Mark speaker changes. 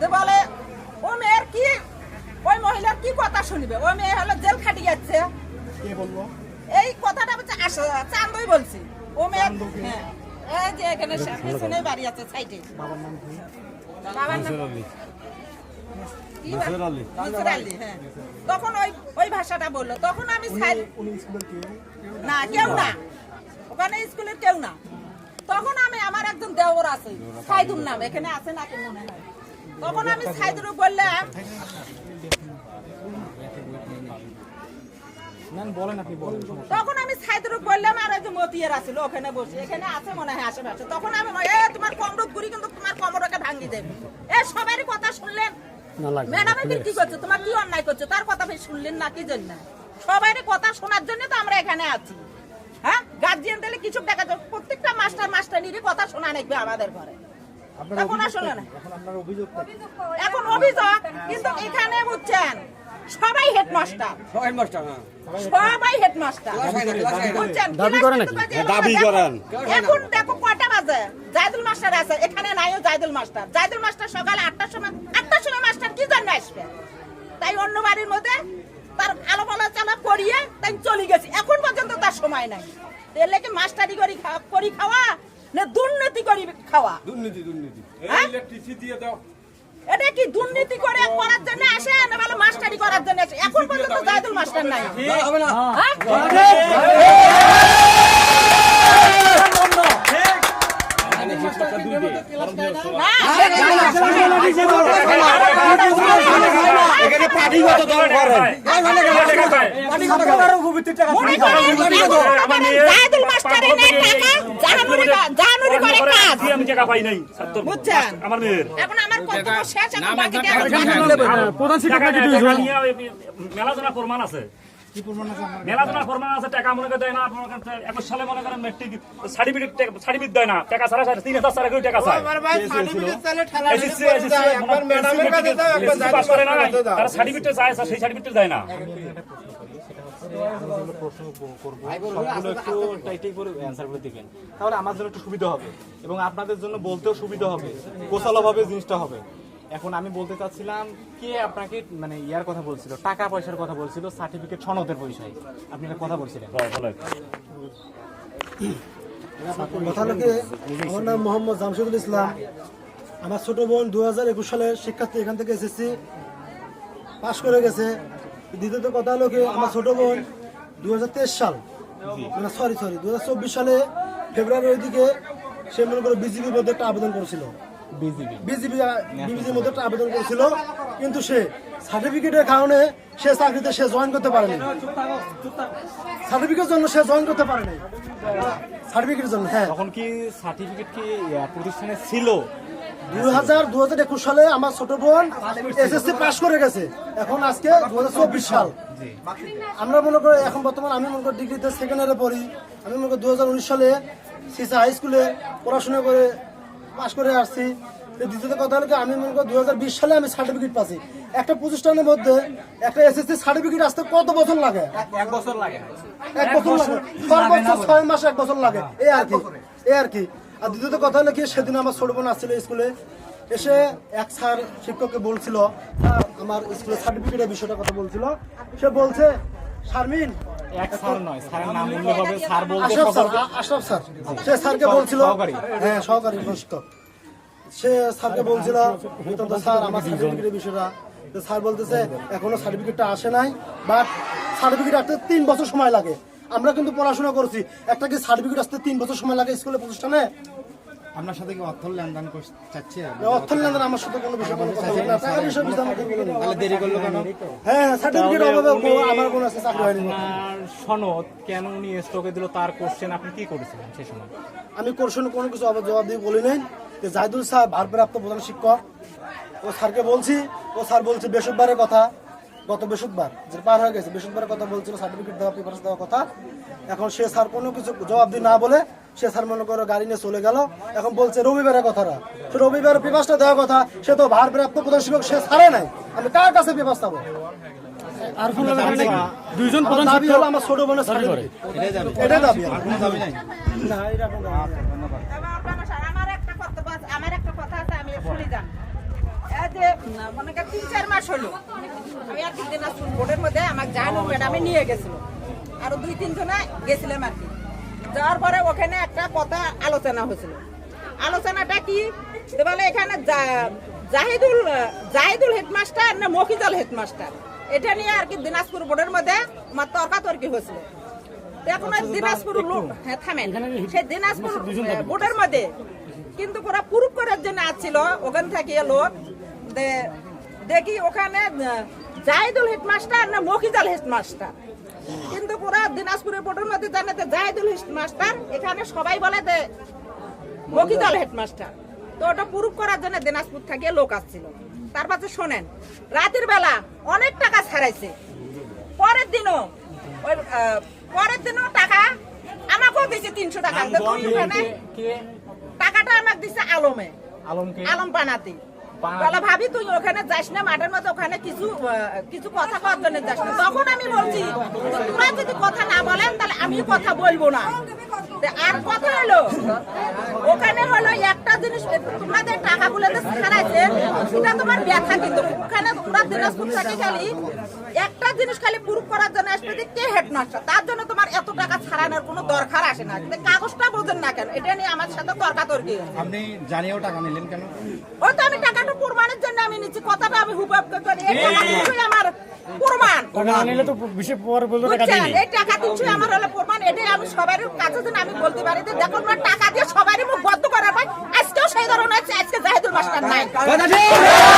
Speaker 1: যে বলে ও মেয়ের কি ওই মহিলার কি কথা শুনবে? ওই মেয়ে হলো জেল খাটি যাচ্ছে। এই কথাটা হচ্ছে আস- চান্দই বলছি। ও মেয়ে
Speaker 2: চান্দকে?
Speaker 1: হ্যাঁ। এই যে এখানে পিছনে বাড়ি আছে সাইডে।
Speaker 2: বাবার নাম কি?
Speaker 1: বাবার নাম কি বা- নসর আলী, হ্যাঁ। তখন ওই ওই ভাষাটা বলল। তখন আমি না কেউ না। ওখানে স্কুলের কেউ না। তখন আমি আমার একজন দেওর আছে সাইদুর নাম। এখানে আছে নাকি মনে হয়? তখন আমি সাইদুর বললাম তখন আমি সাইদুর বললাম আর যে মতিয়ার আছিল ওখানে বসে। এখানে আছে মনে হয় আশেপাশে। তখন আমি এ তোমার কমরত কিন্তু তোমার কমরকে ভাঙি দেবে এ সবারই কথা শুনলেন? ম্যাডামে কি করছ? তোমার কি অন্যায় করছ? তার কথা শুনলেন না কি জন্য? সবারই কথা শোনার জন্য তো আমরা এখানে আছি। হ্যাঁ? গার্জিয়ান দিলে কিছু দেখা প্রত্যেকটা মাস্টার মাস্টারনিরই কথা শোনা নেবে আমাদের ঘরে।
Speaker 2: আপনার
Speaker 1: আসলে না।
Speaker 2: এখন আপনার অভিযোগটা কি?
Speaker 1: এখন অভিযোগ কিন্তু এখানে বুঝছেন সবাই হেডমাস্টার।
Speaker 3: সবাই মাস্টার হ্যাঁ।
Speaker 1: সবাই হেডমাস্টার। বুঝছেন
Speaker 4: দাবি করে দাবি করেন।
Speaker 1: এখন দেখো কয়টা বাজে? জাইদুল মাস্টার আছে এখানে নাইও জাইদুল মাস্টার। সকাল আটটার সময় আটটার সময় মাস্টার কি জন্য আসবে? তাই অন্য বাড়ির মধ্যে তার আলো আলোচনা করিয়ে তাই চলে গেছি। এখন পর্যন্ত তার সময় নাই। এলে কি মাস্টারি করি খা- করি খাওয়া না দুর্নীতি করি খাওয়া।
Speaker 3: দুর্নীতি দুর্নীতি।
Speaker 1: হ্যাঁ?
Speaker 3: ইলেকট্রিসিটি দিয়ে দাও।
Speaker 1: এটা কি দুর্নীতি করে করার জন্য আসে? না ভালো মাস্টারি করার জন্য আসে? এখন পর্যন্ত জাইদুল মাস্টার নাই।
Speaker 3: হবে না?
Speaker 4: এখানে পার্টিগত দল করেন
Speaker 1: জাহিদুল মাস্টারের টাকা, জাহানুরি করে কাজ।
Speaker 5: আমি টাকা পাই নাই।
Speaker 1: বুঝছেন?
Speaker 5: আমার মেয়ের।
Speaker 1: এখন আমার শেষ, এখন বাকি টাকা
Speaker 5: প্রধান শিক্ষক প্রমাণ আছে। টাকা মনে করে দেয় না আপনার একুশ সালে মনে করেন মেট্রিক সার্টিফিকেট সার্টিফিকেট দেয় না টাকা ছাড়া ছাড়া তিন হাজার কেউ টাকা চায়। এসএসসি এসএসসি পাস করে না তারা সার্টিফিকেট চায় সেই সার্টিফিকেট দেয় না।
Speaker 2: তাহলে আমার জন্য একটু সুবিধা হবে এবং আপনাদের জন্য বলতেও সুবিধা হবে গোছালোভাবে জিনিসটা হবে এখন আমি বলতে চাচ্ছিলাম কে আপনাকে মানে ইয়ার কথা বলছিল টাকা পয়সার কথা বলছিল সার্টিফিকেট সনদের বিষয়ে আপনি একটা কথা বলছিলেন
Speaker 6: আমার নাম মোহাম্মদ জামশেদুল ইসলাম আমার ছোট বোন দু সালের শিক্ষার্থী এখান থেকে এসেছি পাশ করে গেছে দ্বিতীয়ত কথা হলো কি আমার ছোট বোন দু হাজার তেইশ সাল। মানে সরি সরি দু হাজার চব্বিশ সালে ফেব্রুয়ারির দিকে সে মনে করো বিজেপির মধ্যে একটা আবেদন করেছিল। বিজেপি বিজেপির মধ্যে একটা আবেদন করেছিল কিন্তু সে সার্টিফিকেটের কারণে সে চাকরিতে সে জয়েন করতে পারেনি। সার্টিফিকেটের জন্য সে জয়েন করতে পারেনি। সার্টিফিকেটের জন্য হ্যাঁ।
Speaker 2: তখন কি সার্টিফিকেট কি প্রতিষ্ঠানে ছিল?
Speaker 6: দুই হাজার দু হাজার একুশ সালে আমার ছোট বোন এসএসসি পাস করে গেছে। এখন আজকে দু হাজার চব্বিশ সাল। আমরা মনে করি এখন বর্তমান আমি মনে করি ডিগ্রিতে সেকেন্ড ইয়ারে পড়ি। আমি মনে করি দু হাজার উনিশ সালে সিসা হাই স্কুলে পড়াশোনা করে পাস করে আসছি। দ্বিতীয়ত কথা হলো আমি মনে করি দু বিশ সালে আমি সার্টিফিকেট পাচ্ছি। একটা প্রতিষ্ঠানের মধ্যে একটা এসএসসি সার্টিফিকেট আসতে কত বছর লাগে?
Speaker 2: এক বছর লাগে।
Speaker 6: এক বছর লাগে। সর্বোচ্চ ছয় মাস এক বছর লাগে। এই আর কি। এই আর কি। আর দ্বিতীয়ত কথা হলো কি সেদিন আমার ছোট বোন আসছিল স্কুলে এসে এক স্যার শিক্ষককে বলছিল স্যার, আমার স্কুলের সার্টিফিকেটের বিষয়টা কথা বলছিল। সে বলছে শারমিন
Speaker 2: এক স্যার নয় স্যারের নাম উল্লেখ হবে স্যার বলতে
Speaker 6: আশরাফ স্যার
Speaker 2: সকলকে-
Speaker 6: আ- আশরাফ স্যার। সে স্যারকে বলছিল হ্যাঁ সহকারী শিক্ষক। সে স্যারকে বলছিল স্যার আমার সার্টিফিকেটের বিষয়টা। স্যার বলতেছে এখনও সার্টিফিকেটটা আসে নাই বাট সার্টিফিকেট আসতে তিন বছর সময় লাগে। আমরা কিন্তু পড়াশোনা করছি। একটা কি সার্টিফিকেট আসতে তিন বছর সময় লাগে স্কুলে প্রতিষ্ঠানে?
Speaker 7: আপনার সাথে কি অর্থ লেনদেন চাচ্ছে?
Speaker 6: অর্থ লেনদেন আমার সাথে কোনো বিষয় কোনো কথা না। টাকার বিষয় বুঝতে আমাকে বলে
Speaker 7: তাহলে দেরি করল কেন?
Speaker 6: হ্যাঁ সার্টিফিকেট অভাবে আমার কোনো আছে চাকরি হয়নি।
Speaker 2: আপনার সনদ কেন উনি স্টকে দিল তার কোশ্চেন আপনি কি করেছিলেন সেই সময়
Speaker 6: আমি কোর্শন কোনো কিছু জবাব দিয়ে বলি নাই। যে জাহিদুল স্যার ভারপ্রাপ্ত প্রধান শিক্ষক ও স্যারকে বলছি ও স্যার বলছে বৃহস্পতিবারের কথা। গত বৃহস্পতিবার যে পার হয়ে গেছে বৃহস্পতিবারের কথা বলছিল সার্টিফিকেট দেওয়া পেপার দেওয়ার কথা। এখন সে স্যার কোনো কিছু জবাব দিয়ে না বলে সে স্যার মনে করো গাড়ি নিয়ে চলে গেল। এখন বলছে রবিবারের কথাটা। সে রবিবারের পেপারটা দেওয়ার কথা সে তো ভারপ্রাপ্ত প্রধান শিক্ষক সে ছাড়ে নাই। আমি কার কাছে পেপার পাবো?
Speaker 4: আর কোনো দুইজন
Speaker 6: আমার
Speaker 4: প্রধান
Speaker 6: দাবি হলো আমার ছোট বোনের সার্টিফিকেট
Speaker 7: এটাই দাবি।
Speaker 6: এটাই
Speaker 7: কোনো দাবি নাই।
Speaker 6: না এটা কোনো দাবি না।
Speaker 1: এবার আপনারা স্যার, আমার একটা কথা আছে আমি শুনি যান এই যে মনে তিন চার মাস হলো। আমি আর কি দিনাজপুর বোর্ডের মধ্যে আমার ম্যাডামে নিয়ে গেছিল। আরও দুই তিন জনে গেছিলাম আর কি। যাওয়ার পরে ওখানে একটা কথা আলোচনা হয়েছিল। আলোচনাটা কি? বলে এখানে জাহিদুল জাহিদুল হেডমাস্টার না মফিজাল হেডমাস্টার? এটা নিয়ে আর কি দিনাজপুর বোর্ডের মধ্যে আমার তর্কাতর্কি হয়েছিল। এখন দিনাজপুর লোক হ্যাঁ থামেন। সেই দিনাজপুর বোর্ডের মধ্যে। কিন্তু ওরা প্রুফ করার জন্য আসছিল ওখান থেকে লোক। দেখি ওখানে জাহিদুল হেডমাস্টার না মফিজাল হেডমাস্টার? কিন্তু পুরা দিনাজপুরের বোর্ডের মধ্যে জানে যে জাহিদুল হেডমাস্টার এখানে সবাই বলে যে মকিদল হেডমাস্টার। তো ওটা প্রুফ করার জন্য দিনাজপুর থেকে লোক আসছিল। তারপর শোনেন রাতের বেলা অনেক টাকা ছাড়াইছে। পরের দিনও ওই পরের দিনও টাকা আমাকেও দিছে তিনশো টাকা। টাকাটা আমাকে দিছে আলমে। আলম বানাতে। বলে, ভাবি, তুই ওখানে যাস না, মাঠের মধ্যে ওখানে কিছু কিছু কথা কওয়ার জন্য যাস না। তখন আমি বলছি তোরা যদি কথা না বলেন, তাহলে আমি কথা বলব না। আর কথা হলো, ওখানে হলো একটা জিনিস তোমাদের টাকাগুলো যে ছাড়াইছেন এটা তোমার ব্যথা কিন্তু। ওখানে তোমরা দিনাজপুর থেকে খালি একটা জিনিস খালি প্রুফ করার জন্য আসবে যে কে হেডমাস্টার তার জন্য তোমার এত টাকা ছাড়ানোর কোনো দরকার আসে না। কিন্তু কাগজটা বোঝেন না কেন এটা নিয়ে আমার সাথে তর্কাতর্কি।
Speaker 7: আপনি জানিয়েও টাকা নিলেন কেন?
Speaker 1: ওই তো আমি টাকাটা প্রমাণের জন্য আমি নিচ্ছি কথাটা আমি হুবাব করি আমার প্রমাণ।
Speaker 4: টাকা তো বেশি পরে বলবে টাকা দিই
Speaker 1: এই টাকা আমার হলো প্রমাণ এটাই আমি সবার কাছে যেন আমি বলতে পারি যে দেখো তোমার টাকা দিয়ে সবারই মুখ